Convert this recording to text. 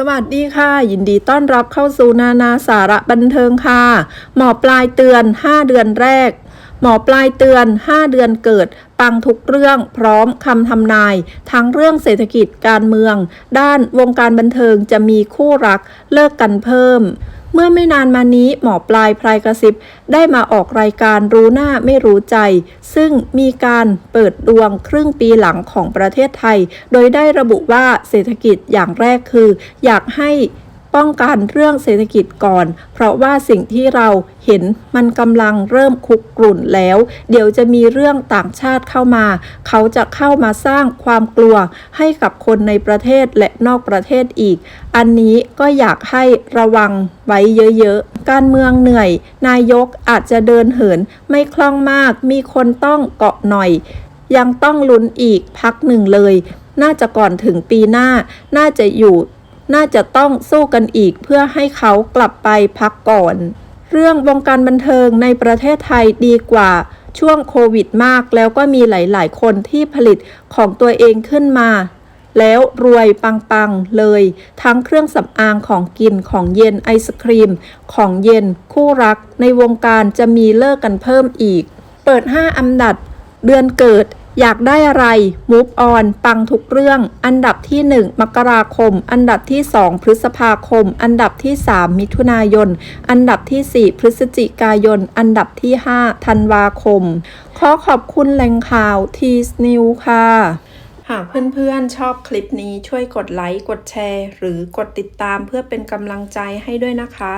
สวัสดีค่ะ ยินดีต้อนรับเข้าสู่นานาสาระบันเทิงค่ะ หมอปลายเตือน 5 เดือนแรก หมอปลายเตือน 5 เดือนเกิด ปังทุกเรื่องพร้อมคำทำนาย ทั้งเรื่องเศรษฐกิจการเมือง ด้านวงการบันเทิงจะมีคู่รักเลิกกันเพิ่ม เมื่อไม่นานมานี้หมอปลายพลายกระซิบได้มาออกรายการรู้หน้าไม่รู้ใจ ซึ่งมีการเปิดดวงครึ่งปีหลังของประเทศไทย โดยได้ระบุว่าเศรษฐกิจอย่างแรกคือ อยากให้ ป้องกันเรื่องเศรษฐกิจก่อน เพราะว่าสิ่งที่เราเห็นมันกำลังเริ่มคุกกรุ่นแล้ว เดี๋ยวจะมีเรื่องต่างชาติเข้ามา เขาจะเข้ามาสร้างความกลัวให้กับคนในประเทศและนอกประเทศอีก อันนี้ก็อยากให้ระวังไว้เยอะๆ การเมืองเหนื่อย นายกอาจจะเดินเหินไม่คล่องมาก มีคนต้องเกาะหน่อย ยังต้องลุ้นอีกพักหนึ่งเลย น่าจะก่อนถึงปีหน้า น่าจะอยู่ น่าจะต้องสู้กันอีกเพื่อให้เขากลับไปพักก่อน เรื่องวงการบันเทิงในประเทศไทยดีกว่าช่วงโควิดมากแล้วก็มีหลาย ๆ คนที่ผลิตของตัวเองขึ้นมา แล้วรวยปัง ๆ เลย ทั้งเครื่องสำอางของกินของเย็นไอศครีม ของเย็นคู่รักในวงการจะมีเลิกกันเพิ่มอีก เปิด 5 อันดับ เดือนเกิด อยากได้อะไร Move on ปังทุกเรื่อง อันดับที่ 1 มกราคม อันดับที่ 2 พฤษภาคม อันดับที่ 3 มิถุนายน อันดับที่ 4 พฤศจิกายน อันดับที่ 5 ธันวาคม ขอขอบคุณแหล่งข่าวทีสนิวค่ะ หากเพื่อนๆชอบคลิปนี้ช่วยกดไลค์ กดแชร์ หรือกดติดตามเพื่อเป็นกำลังใจให้ด้วยนะคะ